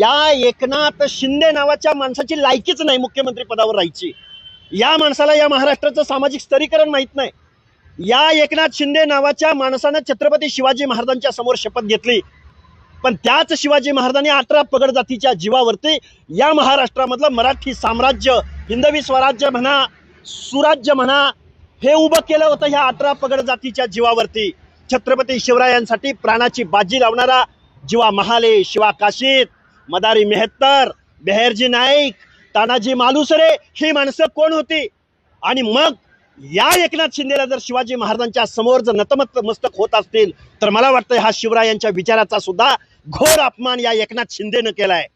या एकनाथ शिंदे नावाच्या माणसाची लायकीच नाही मुख्यमंत्री पदावर राहायची. या माणसाला या महाराष्ट्राचं सामाजिक स्तरीकरण माहीत नाही. या एकनाथ शिंदे नावाच्या माणसानं छत्रपती शिवाजी महाराजांच्या समोर शपथ घेतली. पण त्याच शिवाजी महाराजांनी अठरा पगड जातीच्या जीवावरती या महाराष्ट्रामधलं मराठी साम्राज्य हिंदवी स्वराज्य म्हणा सुराज्य म्हणा हे उभं केलं होतं ह्या अठरा पगड जातीच्या जीवावरती. छत्रपती शिवरायांसाठी प्राणाची बाजी लावणारा जीवा महाले शिवा काशीत. मदारी मेहत्तर बेहेरजी नाईक तानाजी मालुसरे ही माणसं कोण होती? आणि मग या एकनाथ शिंदेला जर शिवाजी महाराजांच्या समोर जर नतमत मस्तक होत असतील तर मला वाटतं हा शिवरायांच्या विचाराचा सुद्धा घोर अपमान या एकनाथ शिंदेनं केलाय.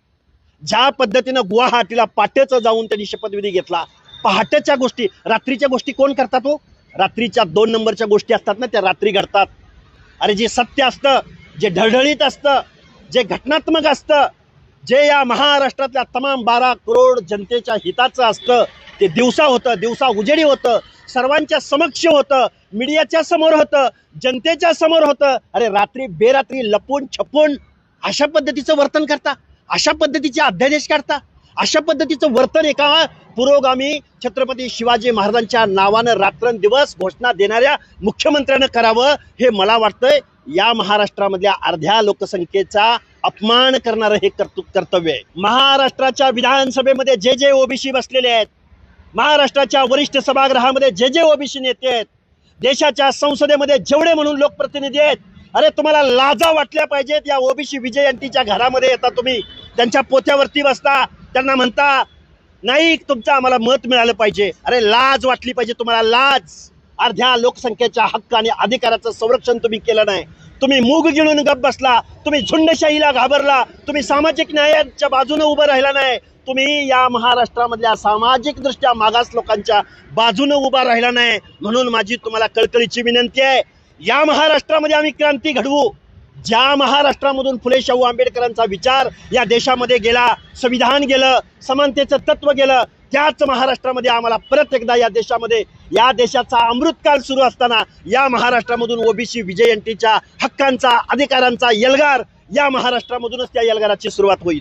ज्या पद्धतीनं गुवाहाटीला पाटेचं जाऊन त्यांनी शपथविधी घेतला पहाटेच्या गोष्टी रात्रीच्या गोष्टी कोण करतात हो? रात्रीच्या दोन नंबरच्या गोष्टी असतात ना त्या रात्री घडतात. अरे जे सत्य असतं जे ढळढळीत असतं जे घटनात्मक असतं जे या महाराष्ट्रातल्या तमाम बारा करोड जनतेच्या हिताचं असतं ते दिवसा होतं दिवसा उजेडी होतं सर्वांच्या समक्ष होतं मीडियाच्या समोर होतं जनतेच्या समोर होतं. अरे रात्री बेरात्री लपून छपून अशा पद्धतीचं वर्तन करता अशा पद्धतीचे अध्यादेश काढता अशा पद्धतीचं वर्तन एका पुरोगामी छत्रपती शिवाजी महाराजांच्या नावानं रात्रंदिवस घोषणा देणाऱ्या मुख्यमंत्र्यानं करावं हे मला वाटतंय. या महाराष्ट्रामधल्या अर्ध्या लोकसंख्येचा अपमान करणारं हे कर्तव्य आहे. महाराष्ट्राच्या विधानसभेमध्ये जे जे ओबीसी बसलेले आहेत महाराष्ट्राच्या वरिष्ठ सभागृहामध्ये जे जे ओबीसी नेते आहेत देशाच्या संसदेमध्ये जेवढे म्हणून लोकप्रतिनिधी आहेत अरे तुम्हाला लाजा वाटल्या पाहिजेत या ओबीसी विजयंतीच्या घरामध्ये येता तुम्ही त्यांच्या पोत्यावरती बसता त्यांना म्हणता नाही तुमचं आम्हाला मत मिळालं पाहिजे. अरे लाज वाटली पाहिजे तुम्हाला लाज. अर्ध्या लोकसंख्येच्या हक्क आणि अधिकाराचं संरक्षण तुम्ही केलं नाही. तुम्ही मूग गिळून गप बसला तुम्ही झुंडशाहीला घाबरला तुम्ही सामाजिक न्यायाच्या बाजूने उभं राहिला नाही तुम्ही या महाराष्ट्रामधल्या सामाजिक दृष्ट्या मागास लोकांच्या बाजूने उभा राहिला नाही म्हणून माझी तुम्हाला कळकळीची विनंती आहे. या महाराष्ट्रामध्ये आम्ही क्रांती घडवू. ज्या महाराष्ट्रामधून फुले शाहू आंबेडकरांचा विचार या देशामध्ये गेला संविधान गेलं समानतेचं तत्व गेलं त्याच महाराष्ट्रामध्ये आम्हाला परत एकदा या देशामध्ये या देशाचा अमृतकाल सुरू असताना या महाराष्ट्रामधून ओबीसी विजयंतीच्या हक्कांचा अधिकारांचा यलगार या महाराष्ट्रामधूनच त्या यलगाराची सुरुवात होईल.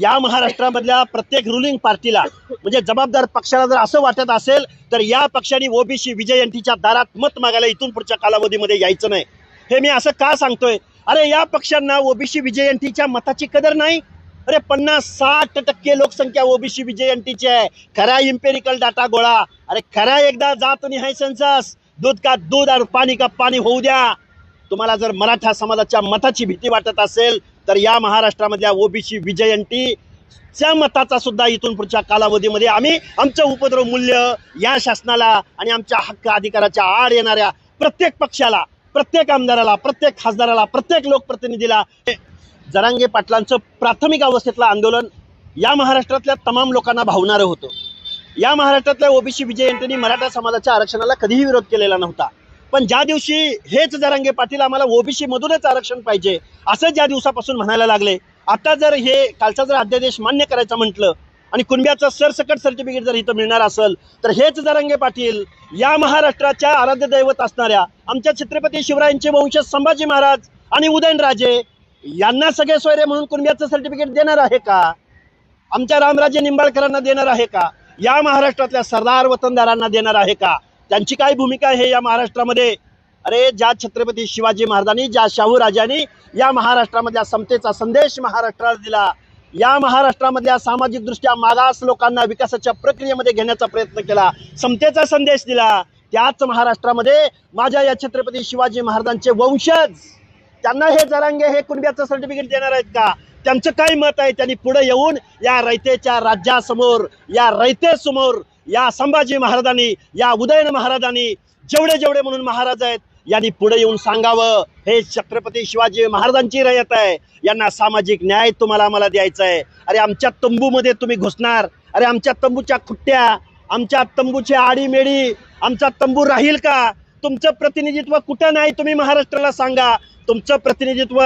या महाराष्ट्रामधल्या प्रत्येक रुलिंग पार्टीला म्हणजे जबाबदार पक्षाला जर असं वाटत असेल तर या पक्षाने ओबीसी विजयंतीच्या दारात मत मागायला इथून पुढच्या कालावधीमध्ये यायचं नाही. हे मी असं का सांगतोय? अरे या पक्षांना ओबीसी विजयंतीच्या मताची कदर नाही अरे पन्नास साठ टक्के लोकसंख्या ओबीसी बीजेएनटीची आहे. खरा इम्पेरिकल डाटा गोळा. अरे खरा एकदा जात निहाय सेन्सस दूध का दूध आणि पाणी का पाणी होऊ द्या. तुम्हाला जर मराठा समाजाच्या मताची भीती वाटत असेल तर या महाराष्ट्रामधल्या ओबीसी विजयंतीच्या मताचा सुद्धा इथून पुढच्या कालावधीमध्ये आम्ही आमचं उपद्रव मूल्य या शासनाला आणि आमच्या हक्क अधिकाराच्या आड येणाऱ्या प्रत्येक पक्षाला प्रत्येक आमदाराला प्रत्येक खासदाराला प्रत्येक लोकप्रतिनिधीला जरांगे पाटलांचं प्राथमिक अवस्थेतलं आंदोलन या महाराष्ट्रातल्या तमाम लोकांना भावणारं होतं. या महाराष्ट्रातल्या ओबीसी विजयंतीने मराठा समाजाच्या आरक्षणाला कधीही विरोध केलेला नव्हता. पण ज्या दिवशी हेच जरांगे पाटील आम्हाला ओबीसी मधूनच आरक्षण पाहिजे असं ज्या दिवसापासून म्हणायला लागले आता जर हे कालचा जर अध्यादेश मान्य करायचं म्हटलं आणि कुणब्याचं सरसकट सर्टिफिकेट जर इथं मिळणार असेल तर हेच जरांगे पाटील या महाराष्ट्राच्या आराध्य दैवत असणाऱ्या आमच्या छत्रपती शिवरायांचे वंशज संभाजी महाराज आणि उदयनराजे यांना सगळे सोयरे म्हणून कुणब्याचं सर्टिफिकेट देणार आहे का? आमच्या रामराजे निंबाळकरांना देणार आहे का? या महाराष्ट्रातल्या सरदार वतनदारांना देणार आहे का? त्यांची काय भूमिका आहे या महाराष्ट्रामध्ये? अरे ज्या छत्रपती शिवाजी महाराजांनी ज्या शाहू राजांनी या महाराष्ट्रामधल्या समतेचा संदेश महाराष्ट्राला दिला या महाराष्ट्रामधल्या सामाजिक दृष्ट्या मागास लोकांना विकासाच्या प्रक्रियेमध्ये घेण्याचा प्रयत्न केला समतेचा संदेश दिला त्याच महाराष्ट्रामध्ये माझ्या या छत्रपती शिवाजी महाराजांचे वंशज त्यांना हे जरांगे हे कुणब्याचं सर्टिफिकेट देणार आहेत का? त्यांचं काय मत आहे? त्यांनी पुढे येऊन या रयतेच्या राज्यासमोर या रयतेसमोर या संभाजी महाराजांनी या उदयन महाराजांनी जेवढे जेवढे म्हणून महाराज आहेत यांनी पुढे येऊन सांगावं. हे छत्रपती शिवाजी महाराजांची रयत आहे. यांना सामाजिक न्याय तुम्हाला आम्हाला द्यायचा आहे. अरे आमच्या तंबूमध्ये तुम्ही घुसणार. अरे आमच्या तंबूच्या खुट्ट्या आमच्या तंबूची आडीमेडी आमचा तंबू राहील का? तुमचं प्रतिनिधित्व कुठं नाही तुम्ही महाराष्ट्राला सांगा. तुमचं प्रतिनिधित्व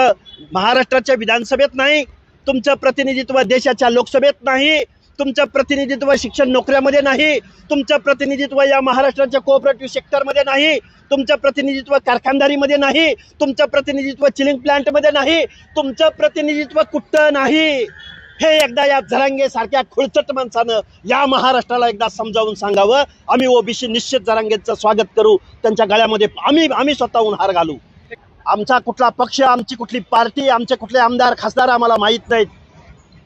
महाराष्ट्राच्या विधानसभेत नाही तुमचं प्रतिनिधित्व देशाच्या लोकसभेत नाही तुमचं प्रतिनिधित्व शिक्षण नोकऱ्यामध्ये नाही तुमचं प्रतिनिधित्व या महाराष्ट्राच्या कोऑपरेटिव्ह सेक्टरमध्ये नाही तुमचं प्रतिनिधित्व कारखानदारीमध्ये नाही तुमचं प्रतिनिधित्व चिलिंग प्लांटमध्ये नाही तुमचं प्रतिनिधित्व कुठं नाही. हे एकदा या झरांगे सारख्या खुळचट माणसानं या महाराष्ट्राला एकदा समजावून सांगावं. आम्ही ओबीसी निश्चित झरांगेचं स्वागत करू. त्यांच्या गळ्यामध्ये आम्ही आम्ही स्वतःहून हार घालू. आमचा कुठला पक्ष आमची कुठली पार्टी आमचे कुठले आमदार खासदार आम्हाला माहीत नाहीत.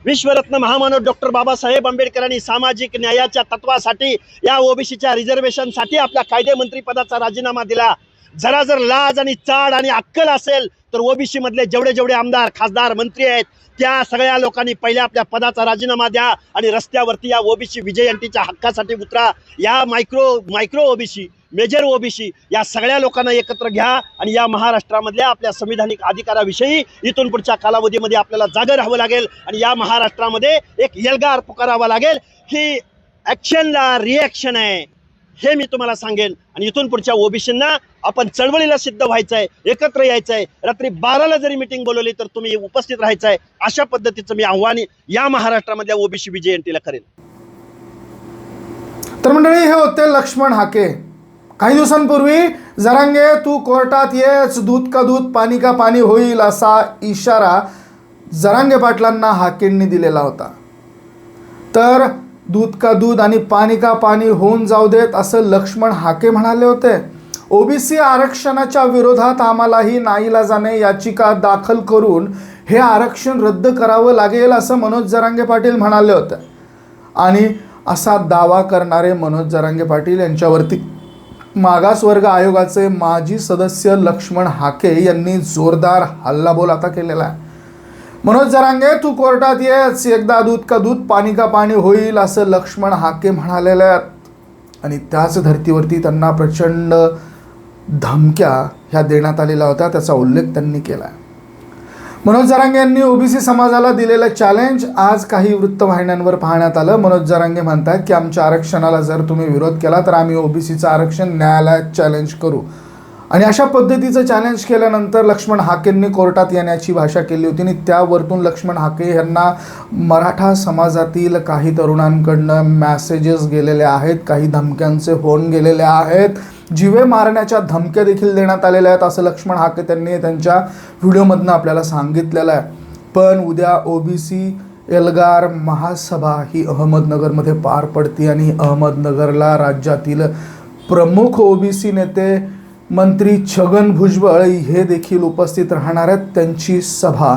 विश्वरत्न महामानव डॉक्टर बाबासाहेब आंबेडकरांनी सामाजिक न्यायाच्या तत्वासाठी या ओबीसीच्या रिझर्वेशनसाठी आपल्या कायदेमंत्री पदाचा राजीनामा दिला. जरा जर लाज आणि चाड आणि अक्कल असेल तर ओबीसी मधले जेवढे जेवढे आमदार खासदार मंत्री आहेत त्या सगळ्या लोकांनी पहिल्या आपल्या पदाचा राजीनामा द्या आणि रस्त्यावरती या ओबीसी विजयंतीच्या हक्कासाठी उतरा. या micro micro OBC major OBC या सगळ्या लोकांना एकत्र घ्या आणि या महाराष्ट्रामधल्या आपल्या संविधानिक अधिकाराविषयी इथून पुढच्या कालावधीमध्ये आपल्याला जागं राहावं लागेल आणि या महाराष्ट्रामध्ये एक एल्गार पुकारावा लागेल. की ॲक्शनला रिॲक्शन आहे हे मी तुम्हाला सांगेन. आणि इथून पुढच्या ओबीसींना आपण चळवळीला सिद्ध व्हायचं आहे एकत्र यायचं आहे रात्री बाराला जरी मिटिंग बोलवली तर तुम्ही उपस्थित राहायचं आहे अशा पद्धतीचं मी आव्हान या महाराष्ट्रामधल्या ओबीसी विजयंतीला करेन तर मंडळी हे होते लक्ष्मण हाके. काही दिवसांपूर्वी जरांगे तू कोर्टात येच दूध का दूध पाणी का पाणी होईल असा इशारा जरांगे पाटलांना हाकेंनी दिलेला होता. तर दूध का दूध आणि पाणी का पाणी होऊन जाऊ देत असं लक्ष्मण हाके म्हणाले होते. ओबीसी आरक्षणाच्या विरोधात आम्हालाही नाईलाजाने याचिका दाखल करून हे आरक्षण रद्द करावं लागेल असं मनोज जरांगे पाटील म्हणाले होते. आणि असा दावा करणारे मनोज जरांगे पाटील यांच्यावरती मागासवर्ग आयोगाचे माजी सदस्य लक्ष्मण हाके यांनी जोरदार हल्लाबोल आता केलेला आहे. मनोज जरांगे तू कोर्टात येच एकदा दूध का दूध पाणी का पाणी होईल असं लक्ष्मण हाके म्हणालेले आहेत. आणि त्याच धर्तीवरती त्यांना प्रचंड धमक्या ह्या देण्यात आलेल्या होत्या त्याचा उल्लेख त्यांनी केला आहे मनोज जरांगे यांनी ओबीसी समाजाला दिलेलं चॅलेंज आज काही वृत्तवाहिन्यांवर पाहण्यात आलं. मनोज जरांगे म्हणतात की आमच्या आरक्षणाला जर तुम्ही विरोध केला तर आम्ही ओबीसीचं आरक्षण न्यायालयात चॅलेंज करू. आणि अशा पद्धतीचं चॅलेंज केल्यानंतर लक्ष्मण हाकेंनी कोर्टात येण्याची भाषा केली होती आणि त्यावरतून लक्ष्मण हाके यांना मराठा समाजातील काही तरुणांकडनं मॅसेजेस गेलेले आहेत काही धमक्यांचे फोन गेलेले आहेत. जिवे मारण्याच्या धमक्या देखील देण्यात आलेल्या आहेत असं लक्ष्मण हाके त्यांनी त्यांच्या व्हिडिओमधनं आपल्याला सांगितलेलं आहे. पण उद्या ओबीसी एल्गार महासभा ही अहमदनगरमध्ये पार पडते आणि अहमदनगरला राज्यातील प्रमुख ओबीसी नेते मंत्री छगन भुजबळ हे देखील उपस्थित राहणार आहेत. त्यांची सभा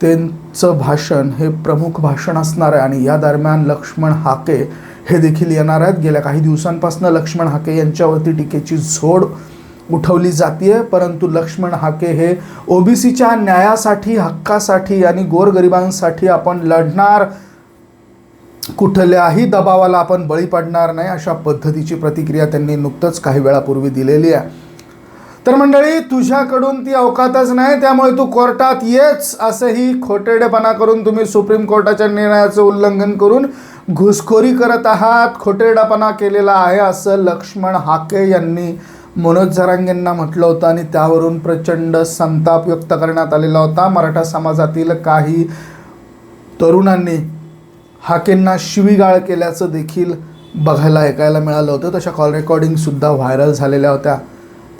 त्यांचं भाषण हे प्रमुख भाषण असणार आहे आणि या दरम्यान लक्ष्मण हाके हे देखील येणार आहेत. गेल्या काही दिवसांपासून लक्ष्मण हाके यांच्यावरती टीकेची झोड उठवली जाते परंतु लक्ष्मण हाके हे ओबीसीच्या न्यायासाठी हक्कासाठी आणि गोरगरिबांसाठी आपण लढणार. कुठल्याही दबावाला आपण बळी पडणार नाही अशा पद्धतीची प्रतिक्रिया त्यांनी नुकतंच काही वेळापूर्वी दिलेली आहे. तर मंडळी तुझ्याकडून ती अवकातच नाही त्यामुळे तू कोर्टात येच असंही खोटेडेपणा करून तुम्ही सुप्रीम कोर्टाच्या निर्णयाचं उल्लंघन करून घुसखोरी करत आहात. खोटेडापणा केलेला आहे असं लक्ष्मण हाके यांनी मनोज झरांगेंना म्हटलं होतं आणि त्यावरून प्रचंड संताप व्यक्त करण्यात आलेला होता. मराठा समाजातील काही तरुणांनी हाकेंना शिवीगाळ केल्याचं देखील बघायला ऐकायला मिळालं होतं. तशा कॉल रेकॉर्डिंगसुद्धा व्हायरल झालेल्या होत्या.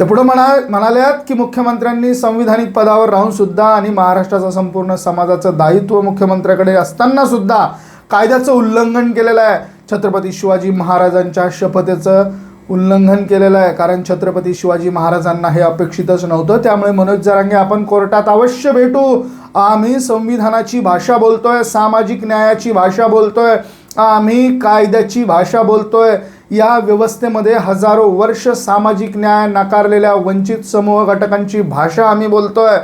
तर पुढे म्हणा म्हणाल्यात की मुख्यमंत्र्यांनी संविधानिक पदावर राहून सुद्धा आणि महाराष्ट्राचा संपूर्ण समाजाचं दायित्व मुख्यमंत्र्याकडे असताना सुद्धा कायद्याचं उल्लंघन केलेलं आहे. छत्रपती शिवाजी महाराजांच्या शपथेचं उल्लंघन केलेलं आहे. कारण छत्रपती शिवाजी महाराजांना हे अपेक्षितच नव्हतं. त्यामुळे मनोज जरांगे आपण कोर्टात अवश्य भेटू. आम्ही संविधानाची भाषा बोलतोय सामाजिक न्यायाची भाषा बोलतोय. आम्ही कायद्याची भाषा बोलतोय. या व्यवस्थेमध्ये हजारो वर्ष सामाजिक न्याय नाकारलेल्या वंचित समूह घटकांची भाषा आम्ही बोलतोय.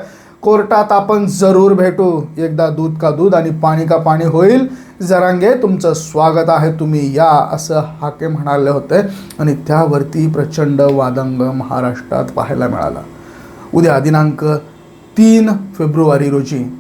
कोर्टात आपण जरूर भेटू. एकदा दूध का दूध आणि पाणी का पाणी होईल. जरांगे तुमचं स्वागत आहे तुम्ही या असं हाके म्हणाले होते. आणि त्यावरती प्रचंड वादंग महाराष्ट्रात पाहायला मिळाला. उद्या दिनांक तीन फेब्रुवारी रोजी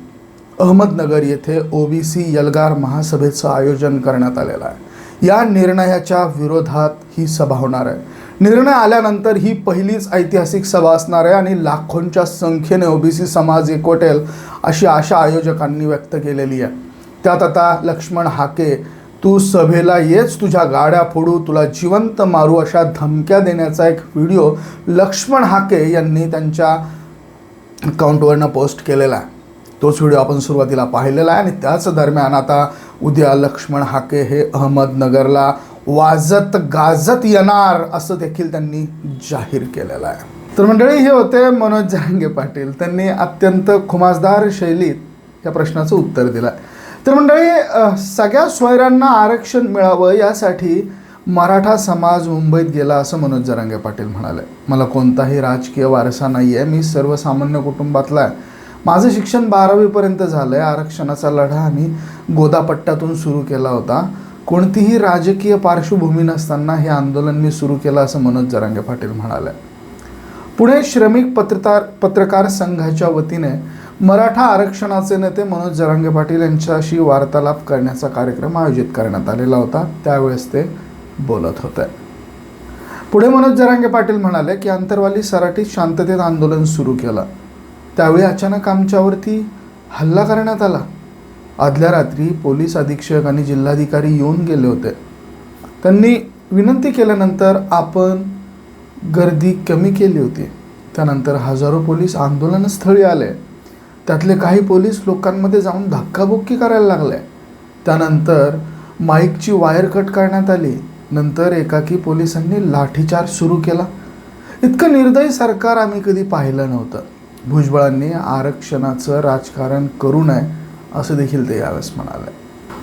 अहमदनगर येथे ओबीसी यलगार महासभेचं आयोजन करण्यात आलेलं आहे. या निर्णयाच्या विरोधात ही सभा होणार आहे. निर्णय आल्यानंतर ही पहिलीच ऐतिहासिक सभा असणार आहे आणि लाखोंच्या संख्येने ओबीसी समाज एकवटेल अशी आशा आयोजकांनी व्यक्त केलेली आहे. त्यात आता लक्ष्मण हाके तू सभेला येच तुझ्या गाड्या फोडू तुला जिवंत मारू अशा धमक्या देण्याचा एक व्हिडिओ लक्ष्मण हाके यांनी त्यांच्या अकाउंटवरनं पोस्ट केलेला आहे. तोच व्हिडिओ आपण सुरुवातीला पाहिलेला आहे आणि त्याच दरम्यान आता उद्या लक्ष्मण हाके हे अहमदनगरला वाजत गाजत येणार असं देखील त्यांनी जाहीर केलेलं आहे. तर मंडळी हे होते मनोज जहांगे पाटील. त्यांनी अत्यंत खुमासदार शैलीत या प्रश्नाचं उत्तर दिलं. आहे तर मंडळी सगळ्या स्वैरांना आरक्षण मिळावं यासाठी मराठा समाज मुंबईत गेला असं मनोज जरांगे पाटील म्हणाले. मला कोणताही राजकीय वारसा नाही आहे मी सर्वसामान्य कुटुंबातला आहे. माझं शिक्षण बारावीपर्यंत झालं आहे आरक्षणाचा लढा आम्ही गोदापट्ट्यातून सुरू केला होता. कोणतीही राजकीय पार्श्वभूमी नसताना हे आंदोलन मी सुरू केलं असं मनोज जरांगे पाटील म्हणाले. पुणे श्रमिक पत्रकार पत्रकार संघाच्या वतीने मराठा आरक्षणाचे नेते मनोज जरांगे पाटील यांच्याशी वार्तालाप करण्याचा कार्यक्रम आयोजित करण्यात आलेला होता. त्यावेळेस ते बोलत होते. पुढे मनोज जरांगे पाटील म्हणाले की अंतरवाली सराटीत शांततेत आंदोलन सुरू केलं. त्यावेळी अचानक आमच्यावरती हल्ला करण्यात आला. आदल्या रात्री पोलीस अधीक्षक आणि जिल्हाधिकारी येऊन गेले होते. त्यांनी विनंती केल्यानंतर आपण गर्दी कमी केली होती. त्यानंतर हजारो पोलीस आंदोलनस्थळी आले. त्यातले काही पोलीस लोकांमध्ये जाऊन धक्काबुक्की करायला लागले. त्यानंतर माईकची वायर कट करण्यात आली. नंतर एकाकी पोलिसांनी लाठीचार्ज सुरू केला. इतकं निर्दयी सरकार आम्ही कधी पाहिलं नव्हतं. भुजबळांनी आरक्षणाचं राजकारण करू नये असं देखील ते यावेळेस म्हणाले.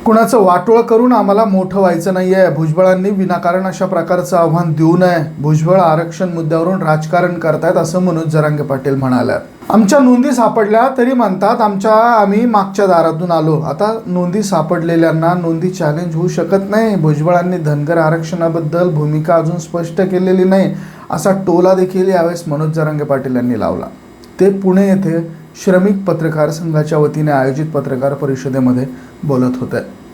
कुणाचं वाटोळ करून आम्हाला मोठं व्हायचं नाही आहे भुजबळांनी विनाकारण अशा प्रकारचं आव्हान देऊ नये. भुजबळ आरक्षण मुद्द्यावरून राजकारण करतायत असं मनोज जरांगे पाटील म्हणाल्या आमच्या नोंदी सापडल्या तरी म्हणतात आमच्या आम्ही मागच्या दारातून आलो. आता नोंदी सापडलेल्यांना नोंदी चॅलेंज होऊ शकत नाही. भुजबळांनी धनगर आरक्षणाबद्दल भूमिका अजून स्पष्ट केलेली नाही. असा टोला देखील यावेळेस मनोज जरांगे पाटील यांनी लावला. ते पुणे येथे श्रमिक पत्रकार संघाच्या वतीने आयोजित पत्रकार परिषदेमध्ये बोलत होते.